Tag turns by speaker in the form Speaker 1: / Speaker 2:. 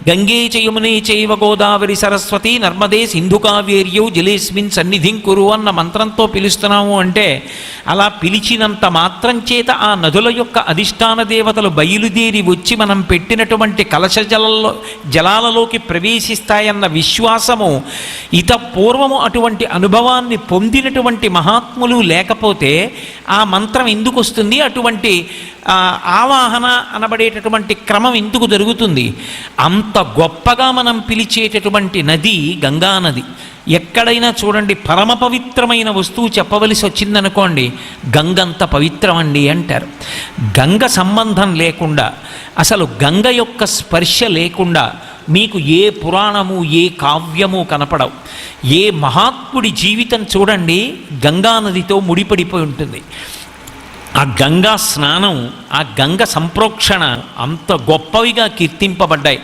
Speaker 1: గంగే చయమునే చైవ గోదావరి సరస్వతి నర్మదే సింధు కావేర్యౌ జలేస్మిన్ సన్నిధిం కురు అన్న మంత్రంతో పిలుస్తున్నాము అంటే అలా పిలిచినంత మాత్రం చేత ఆ నదుల యొక్క అధిష్టాన దేవతలు బయలుదేరి వచ్చి మనం పెట్టినటువంటి కలశ జలంలో జలాలలోకి ప్రవేశిస్తాయన్న విశ్వాసము ఇత పూర్వము అటువంటి అనుభవాన్ని పొందినటువంటి మహాత్ములు లేకపోతే ఆ మంత్రం ఎందుకు వస్తుంది? అటువంటి ఆవాహన అనబడేటటువంటి క్రమం ఎందుకు జరుగుతుంది? అంత గొప్పగా మనం పిలిచేటటువంటి నది గంగా నది. ఎక్కడైనా చూడండి పరమ పవిత్రమైన వస్తువు చెప్పవలసి వచ్చిందనుకోండి గంగంత పవిత్రమండి అంటారు. గంగ సంబంధం లేకుండా అసలు గంగ యొక్క స్పర్శ లేకుండా మీకు ఏ పురాణము ఏ కావ్యము కనపడవు. ఏ మహాత్ముడి జీవితం చూడండి గంగా నదితో ముడిపడిపోయి ఉంటుంది. ఆ గంగా స్నానం ఆ గంగ సంప్రోక్షణ అంత గొప్పవిగా కీర్తింపబడ్డాయి.